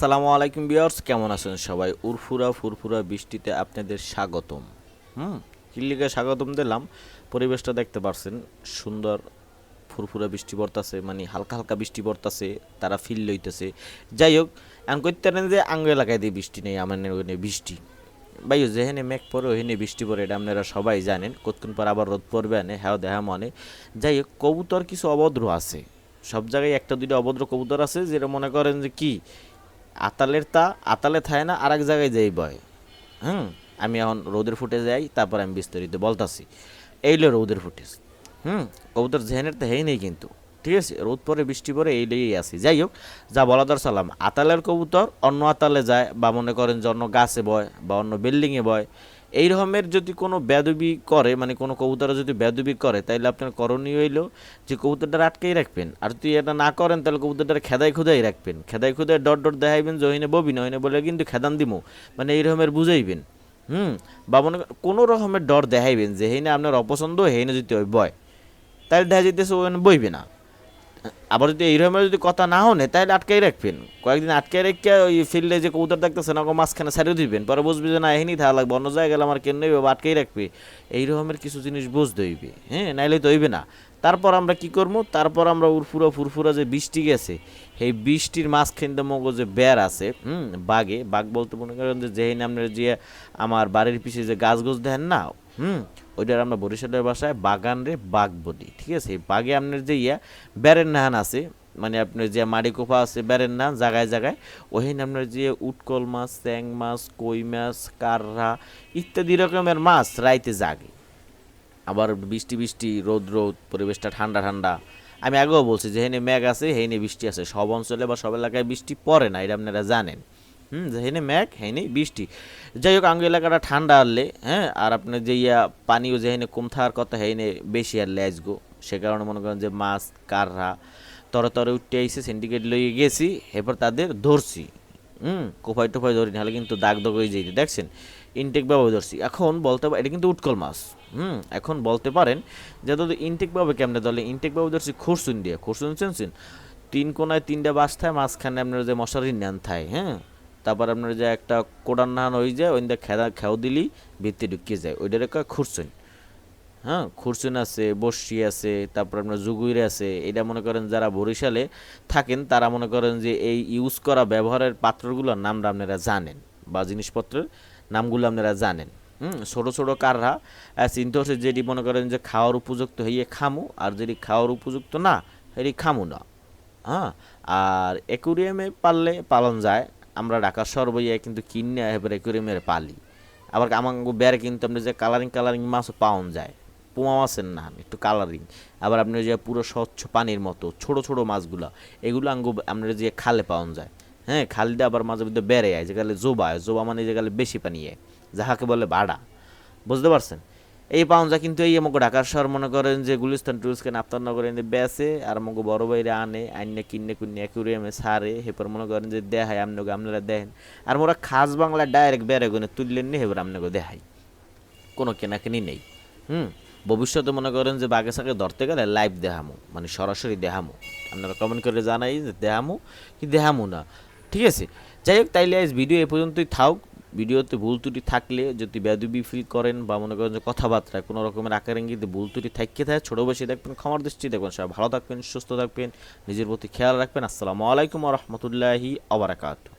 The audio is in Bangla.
আসসালামু আলাইকুম বিয়ার্স কেমন আছেন সবাই? উরফুরা ফুরফুরা বৃষ্টিতে আপনাদের স্বাগতম। হুম কিল্লিকে স্বাগতম দিলাম। পরিবেশটা দেখতে পারছেন, সুন্দর ফুরফুরা বৃষ্টি পড়তাছে মানে হালকা হালকা বৃষ্টি পড়তাছে, তারা ফিল লইতেছে। যাই হোক আমি করতে পারেন যে আঙ্গ এলাকায় দিয়ে বৃষ্টি নেই, আমার ওখানে বৃষ্টি। ভাই যেহেনে মেঘ পড়ে ওখানে বৃষ্টি পড়ে, এটা আপনারা সবাই জানেন। কতক্ষণ পর আবার রোদ পড়বে আনে হ্যাঁ দেখা মনে। যাই হোক, কবুতর কিছু অভদ্র আছে। সব জায়গায় একটা দুইটা অভদ্র কবুতর আছে, যেটা মনে করেন যে কি? আতালের তা, আতালে থায় না আর এক জায়গায় যাই বয়। হুম? আমি এখন রোদের ফুটে যাই, তারপর আমি বিস্তারিত বলতাছি। এইলো রোদের ফুটেজ হুম? কবুতর জেহেনের তো হেই নেই কিন্তু। ঠিক আছে? রোদ পরে, বৃষ্টি পরে এই লেগেই আসি যাই হোক, যা বলাদর সালাম। আতালের কবুতর অন্য আতালে যায় বা মনে করেন যে অন্য গাছে বয় বা অন্য বিল্ডিংয়ে বয়। এই রকমের যদি কোনো বেদবি করে মানে কোনো কবুতরা যদি বেদবি করে, তাইলে আপনার করণীয় হইল যে কবুতরটা আটকেই রাখবেন। আর যদি এটা না করেন, তাহলে কবুতরটা খেদাই খুদাই রাখবেন। খেদাই খুদাই ডট ডট দেখাইবেন যে ওইনে ববি না ওইনে বলে কিন্তু খেদান দিমু। মানে এই রকমের বুঝাইবেন। হুম? বা মনে কোনো রকমের ডর দেখাইবেন যে হেনে আপনার অপছন্দ হেনে যদি ওই বয়। তাহলে দেখা যেতেছে ওখানে বইবে না। আবার যদি এইরকম যদি কথা না হনে, তাহলে আটকাই রাখবেন। কয়েকদিন আটকাই রেখে ওই ফিল্ডে যে কবুতর দেখতেছে না ওকে মাঝখানে ছাড়িয়ে দিবেন। পরে বুঝবে যে না এখানেই থাকা লাগবে, অন্য জায়গায় গেলে আমার কেন নেবে বা আটকাই রাখবে। এইরকমের কিছু জিনিস বুঝতে হইবে হ্যাঁ? নাইলে তো হইবে না। তারপর আমরা কি করব? তারপর আমরা উরফুরা ফুরফুরা যে বৃষ্টি গেছে, সেই বৃষ্টির মাঝখানটা মগো যে বের আছে, হুম, বাগে, বাঘ বলতে মনে করেন যে যেই নামের যে আমার বাড়ির পিছিয়ে যে গাছ গোছ দেন না, হুম ওইটার আমরা বরিশালের বাসায় বাগান রে বাঘ বলি, ঠিক আছে? বাঘে আপনার যে ইয়া বেরের নাহান আছে মানে আপনার যে মাড়ি কোফা আছে বেরের নাহান জায়গায় জায়গায় ওখানে আপনার যে উটকল মাছ, চ্যাং মাছ, কই মাছ, কাররা ইত্যাদি রকমের মাছ রাইতে জাগে। আবার বৃষ্টি বৃষ্টি, রোদ রোদ, পরিবেশটা ঠান্ডা ঠান্ডা। আমি আগেও বলছি যে, হেনে মেঘ আছে, হেনে বৃষ্টি আছে। সব অঞ্চলে বা সব এলাকায় বৃষ্টি পড়ে না, এটা আপনারা জানেন। হুম, হেনে মেঘ হেনে বৃষ্টি। যাই হোক আঙ্গ এলাকাটা ঠান্ডা আনলে হ্যাঁ আর আপনার যে ইয়া পানিও যে হেনে কম থাকার কথা হেনে বেশি আর লেজগো সে কারণে মনে করেন যে মাছ, কাররা তরে তরে উঠতে আইসে সিন্ডিকেট লইয়ে গেছি, এরপর তাদের ধরছি। হুম কোপাই টোপাই ধরি, নাহলে কিন্তু দাগ দাগ হয়ে যেতে দেখছেন ইনটেক ভাবে ধরছি। এখন বলতে এটা কিন্তু উটকল মাছ। হুম, এখন বলতে পারেন যে দাদা ইনটেক ভাবে কেমনে? দলে ইনটেক ভাবে ধরছি খুরসুন দিয়ে। খুরসুন চেনছেন তিন কোনায় তিনটা বাস থায়, মাঝখানে আপনার যে মশারির নেন থায় হ্যাঁ? তারপর আপনার যে একটা কোডার নাহান হয়ে যায় ওইটা খেদা খেও দিলি, ভিত্তি ঢুকিয়ে যায়। ওইটার কয় খুরসুন। হ্যাঁ খুরসুন আছে বর্ষি আছে, তারপর আপনার জুগুইর আছে। এটা মনে করেন যারা বরিশালে থাকেন, তারা মনে করেন যে এই ইউজ করা ব্যবহারের পাত্রগুলোর নামটা আপনারা জানেন বা জিনিসপত্রের নামগুলো আপনারা জানেন। হুম, ছোটো ছোটো কাররা চিন্তা হচ্ছে যেটি মনে করেন যে খাওয়ার উপযুক্ত হইয়ে খামু, আর যেটি খাওয়ার উপযুক্ত না সেটি খামু না। হ্যাঁ আর অ্যাকুরিয়ামে পাললে পালন যায় আমরা ঢাকার শহর বইয়া কিন্তু কিনে এবার অ্যাকুরিয়ামের পালি। আবার আমার বেড়ে কিন্তু আপনি যে কালারিং কালারিং মাছও পাওয়া যায়। পোমা মাছের না, একটু কালারিং আবার আপনি যে পুরো স্বচ্ছ পানির মতো, ছোট ছোট মাছগুলো, এগুলো আঙ্গু আপনার যে খালে পাওয়া যায়। হ্যাঁ খালটা আবার মাঝে মধ্যে বেড়ে যায় যেখানে জোবা জোবা মানে যেখানে বেশি পানি হয় যাহাকে বলে ভাড়া বুঝতে পারছেন? এই পাউঞ্জা কিন্তু এই আমাকে ঢাকার শহর মনে করেন যে গুলিস্তান টুরিস্টকে আফতার নগরে এনে বেসে আর আমাকে বড় বাইরে আনে, আইনে কিনে কিনে অ্যাকুরিয়ামে সারে, হেপর মনে করেন যে দেখায় আপনাকে আপনারা দেখেন আর মোরা খাস বাংলা ডাইরেক্ট বেড়ে গুনে তুললেন নি, হেপর আপনাকে দেখাই কোনো কেনাকেনি নেই, হুম? ভবিষ্যতে মনে করেন যে বাঘে সাকে ধরতে গেলে লাইভ দেখামো মানে সরাসরি দেখামো আপনারা কমেন্ট করে জানাই যে দেখামো কি দেখামো না। ঠিক আছে? যাই হোক, তাইলে আজ ভিডিও এ পর্যন্তই থাক ভিডিওতে ভুল ত্রুটি থাকলে যদি বেদবি ফিল করেন বা মনে করেন যে কথাবার্তা, কোনো রকমের আকার ইঙ্গিতে ভুল ত্রুটি থাকতে থাকে, ছোটো বসে দেখবেন, ক্ষমার দৃষ্টি দেখবেন, সবাই ভালো থাকবেন, সুস্থ থাকবেন, নিজের প্রতি খেয়াল রাখবেন। আসসালামু আলাইকুম রহমতুল্লাহি আবরাকাতু